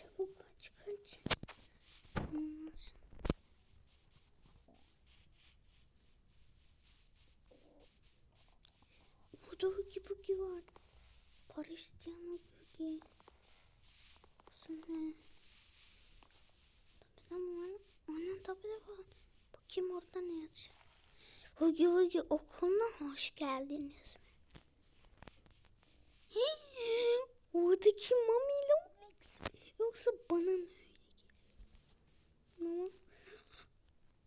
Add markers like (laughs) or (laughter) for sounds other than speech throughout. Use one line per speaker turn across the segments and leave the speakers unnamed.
Çabuk kaç kaç. Olmaz. Burada Hugi Bugi var. Cristiano Bugi. Bu ne? Tabii de var. Ana tabii de var. Bakayım orada ne yazıyor. Hugi Hugi okuluna hoş geldiniz mi? Oradaki Mami ile Onyx. Yoksa bana mı öyle geliyor?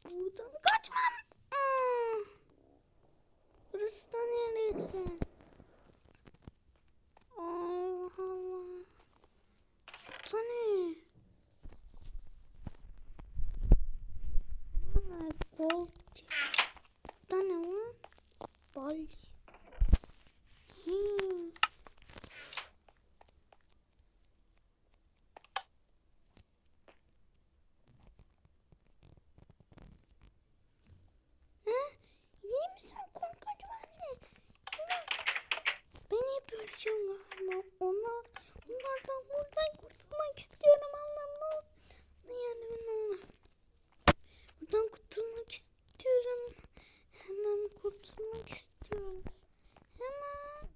Buradan kaçmam. Aa! Burası da neresi? Allah Allah. Bu da ne? Aa, Gold. Bu da ne var? Bal. Hmm. Ha? Yeni misin korkunç anne? Ulan, Ben hep öleceğim galiba. Onlar, onlardan buradan kurtulmak istiyorum Allah'ım. Ne yani ben ona. Buradan kurtulmak istiyorum. Hemen kurtulmak istiyorum. Hemen.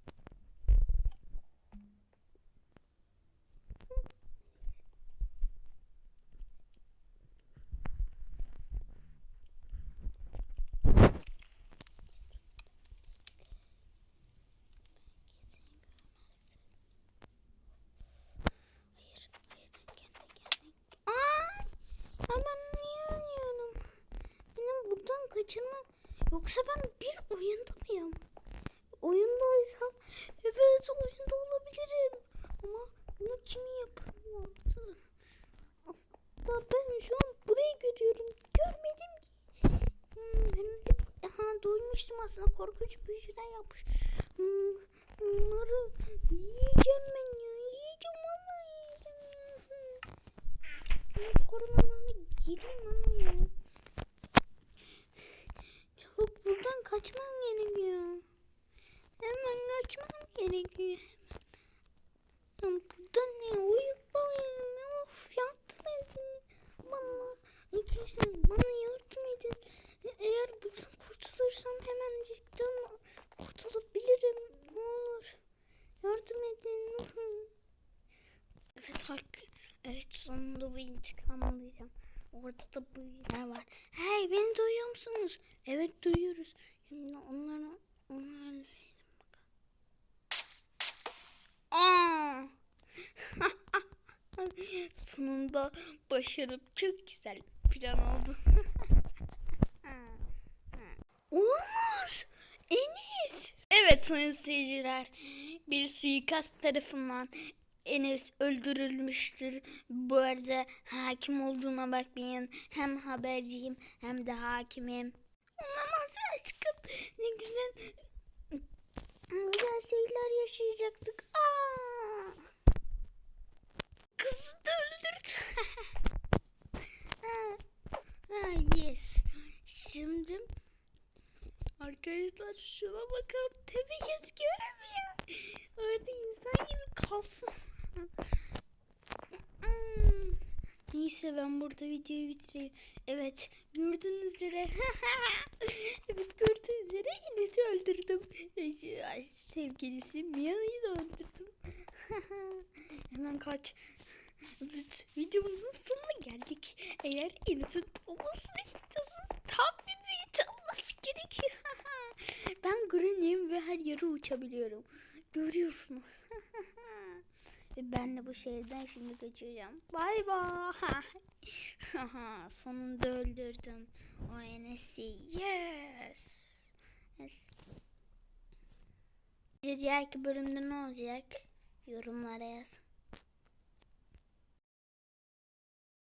Hayır, hayır, gelme, gelme. Ay! Ya ben niye ölüyorum? Benim buradan kaçırmam. Yoksa ben bir oyunda mıyım? Oyundaysam evet oyunda olabilirim. Ama bunu kim yapamadı? Aslında ben şu an burayı görüyorum. Görmedim ki. Hmm, öyle... Ha, duymuştum aslında korkunç şeyler yapmış. Hmm, onları yiyeceğim ben ya. Yiyeceğim vallahi yiyeceğim ya. Ben korumalarına gireyim ama ya. Çabuk buradan kaçmam gerekiyor. Hemen gerekiyor. Hemen. Burada ne? Uyuklayayım. Of yardım edin. Bana. Arkadaşlar bana yardım edin. Eğer buradan kurtulursam hemen cidden kurtulabilirim. Ne olur. Yardım edin. Evet Hark. Evet sonunda bu intikam alacağım. Orada da bu ne var. Hey beni duyuyor musunuz? Evet duyuyoruz. Şimdi onları onu (laughs) Sonunda başarıp çok güzel plan oldu. (laughs) Olamaz. Enes. Evet sayın seyirciler. Bir suikast tarafından Enes öldürülmüştür. Bu arada hakim olduğuna bakmayın. Hem haberciyim hem de hakimim. Olamaz aşkım. Ne güzel güzel şeyler yaşayacaktık. Aa! Kızı da öldürdü. ha, yes. Şimdi arkadaşlar şuna bakın. Tabii hiç göremiyor. Orada insan gibi kalsın. (laughs) Neyse ben burada videoyu bitireyim. Evet gördüğünüz üzere. (laughs) evet gördüğünüz üzere Enes'i öldürdüm. Sevgilisi Mia'yı da öldürdüm. (laughs) Hemen kaç. Evet videomuzun sonuna geldik. Eğer Enes'in doğmasını istiyorsanız tam bir büyü çalması gerekiyor. (laughs) ben Granny'im ve her yere uçabiliyorum. Görüyorsunuz. (laughs) Ve ben de bu şehirden şimdi kaçacağım. Bay bay. (laughs) Sonunda öldürdüm. O Enes'i. Yes. yes. Diğer bölümde ne olacak? Yorumlara yaz.